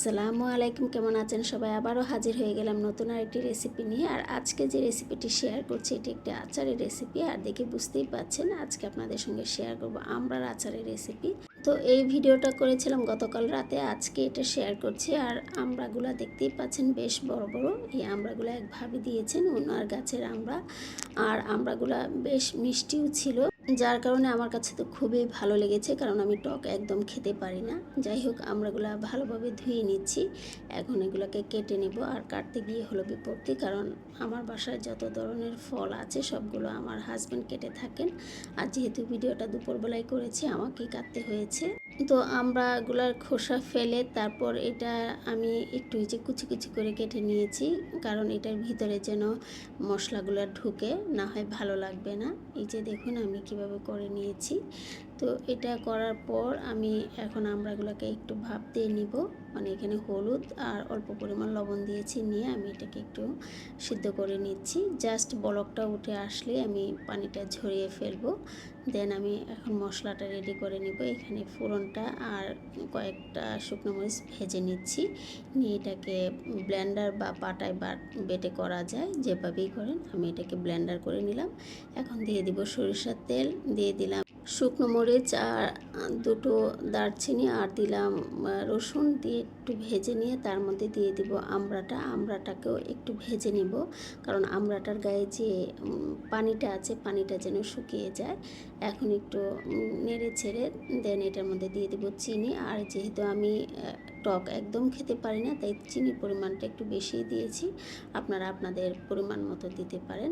আসসালামু আলাইকুম, কেমন আছেন সবাই? আবারও হাজির হয়ে গেলাম নতুন আরেকটি রেসিপি নিয়ে। আর আজকে যে রেসিপিটি শেয়ার করছি, এটি একটি আচারের রেসিপি আর দেখে বুঝতেই পাচ্ছেন, আজকে আপনাদের সঙ্গে শেয়ার করব আমরার আচারের রেসিপি তো এই ভিডিওটা করেছিলাম গতকাল রাতে, আজকে এটা শেয়ার করছি। আর আমরাগুলা দেখতেই পাচ্ছেন, বেশ বড় বড়। এই আমড়াগুলো একভাবে দিয়েছেন, ওনার গাছের আমড়া আর আমরাগুলা বেশ মিষ্টিও ছিল। যার কারণে আমার কাছে তো খুবই ভালো লেগেছে, কারণ আমি টক একদম খেতে পারি না। যাই হোক, আমরাগুলা ভালোভাবে ধুয়ে নিচ্ছি। এখন এগুলোকে কেটে নেব আর কাটতে গিয়ে হলো বিপত্তি, কারণ আমার বাসায় যত ধরনের ফল আছে সবগুলো আমার হাজব্যান্ড কেটে থাকেন। আর যেহেতু ভিডিওটা দুপুরবেলায় করেছি, আমাকেই কাটতে হয়েছে। তো আমরাগুলার খোসা ফেলে তারপর এটা আমি একটু যে কুচি কুচি করে কেটে নিয়েছি, কারণ এটার ভিতরে যেন মশলাগুলো ঢুকে, না হয় ভালো লাগবে না। এই যে দেখুন আমি কীভাবে করে নিয়েছি। তো এটা করার পর আমি এখন আমড়াগুলোকে একটু ভাপ দিয়ে নিব। মানে এখানে হলুদ আর অল্প পরিমাণ লবণ দিয়েছি নিয়ে আমি এটাকে একটু সিদ্ধ করে নিচ্ছি। জাস্ট বলকটা উঠে আসলে আমি পানিটা ঝরিয়ে ফেলব। দেন আমি এখন মশলাটা রেডি করে নিব। এখানে ফোড়নটা আর কয়েকটা শুকনো মরিচ ভেজে নিচ্ছি। নিয়ে এটাকে ব্লেন্ডার বা পাটায় বেটে করা যায়, যেভাবেই করেন। আমি এটাকে ব্লেন্ডার করে নিলাম। এখন দিয়ে দিব সরিষার তেল। দিয়ে দিলাম শুকনো মরিচ আর দুটো দারচিনি আর দিলাম রসুন দিয়ে একটু ভেজে নিয়ে তার মধ্যে দিয়ে দিব আমড়াটা। আমড়াটাকেও একটু ভেজে নিব। কারণ আমড়াটার গায়ে যে পানিটা আছে, পানিটা যেন শুকিয়ে যায়। এখন একটু নেড়ে ছেড়ে দেন এটার মধ্যে দিয়ে দিব চিনি। আর যেহেতু আমি টক একদম খেতে পারি না, তাই চিনির পরিমাণটা একটু বেশি দিয়েছি। আপনারা আপনাদের পরিমাণ মতো দিতে পারেন।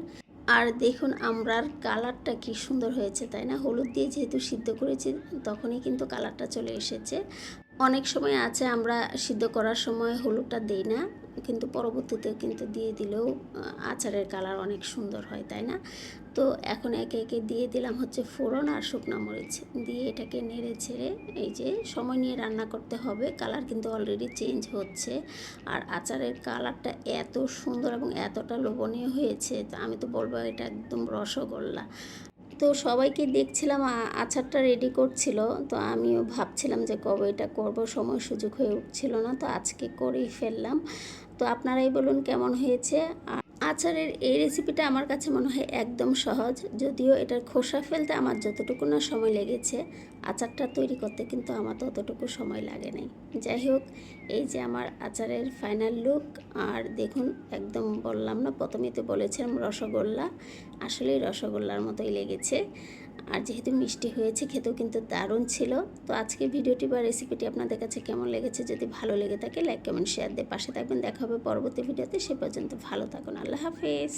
আর দেখুন, আমরার কালারটা কি সুন্দর হয়েছে, তাই না? হলুদ দিয়ে যেহেতু সিদ্ধ করেছি, তখনই কিন্তু কালারটা চলে এসেছে। অনেক সময় আছে, আমরা সিদ্ধ করার সময় হলুদটা দিই না। কিন্তু পরবর্তীতে কিন্তু দিয়ে দিলেও আচারের কালার অনেক সুন্দর হয়, তাই না? তো এখন একে একে দিয়ে দিলাম হচ্ছে ফোড়ন আর শুকনো মরিচ। দিয়ে এটাকে নেড়ে ছেড়ে এই যে সময় নিয়ে রান্না করতে হবে। কালার কিন্তু অলরেডি চেঞ্জ হচ্ছে। আর আচারের কালারটা এত সুন্দর এবং এতটা লোভনীয় হয়েছে, তো আমি তো বলব এটা একদম রসগোল্লা। তো সবাইকে দেখছিলাম আচারটা রেডি করছিল। তো আমিও ভাবছিলাম যে কবে এটা করব, সময় সুযোগ হয়ে উঠছিল না। তো আজকে করেই ফেললাম। তো আপনারাই বলুন কেমন হয়েছে আচারের এই রেসিপিটা আমার কাছে মনে হয় একদম সহজ। যদিও এটার খোসা ফেলতে আমার যতটুকু না সময় লেগেছে, আচারটা তৈরি করতে কিন্তু আমার ততটুকু সময় লাগে নাই। যাই হোক, এই যে আমার আচারের ফাইনাল লুক আর দেখুন, একদম বললাম না, প্রথমেই তো বলেছিলাম রসগোল্লা। আসলেই রসগোল্লার মতোই লেগেছে। আর যেহেতু মিষ্টি হয়েছে, খেতেও কিন্তু দারুণ ছিল। তো আজকে ভিডিওটি বা রেসিপিটি আপনাদের কাছে কেমন লেগেছে, যদি ভালো লেগে থাকে লাইক কমেন্ট শেয়ার দিয়ে পাশে থাকবেন। দেখা হবে পরবর্তী ভিডিওতে। সে পর্যন্ত ভালো থাকুন। আল্লাহ হাফেজ